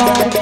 আমার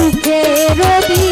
সুখের দিন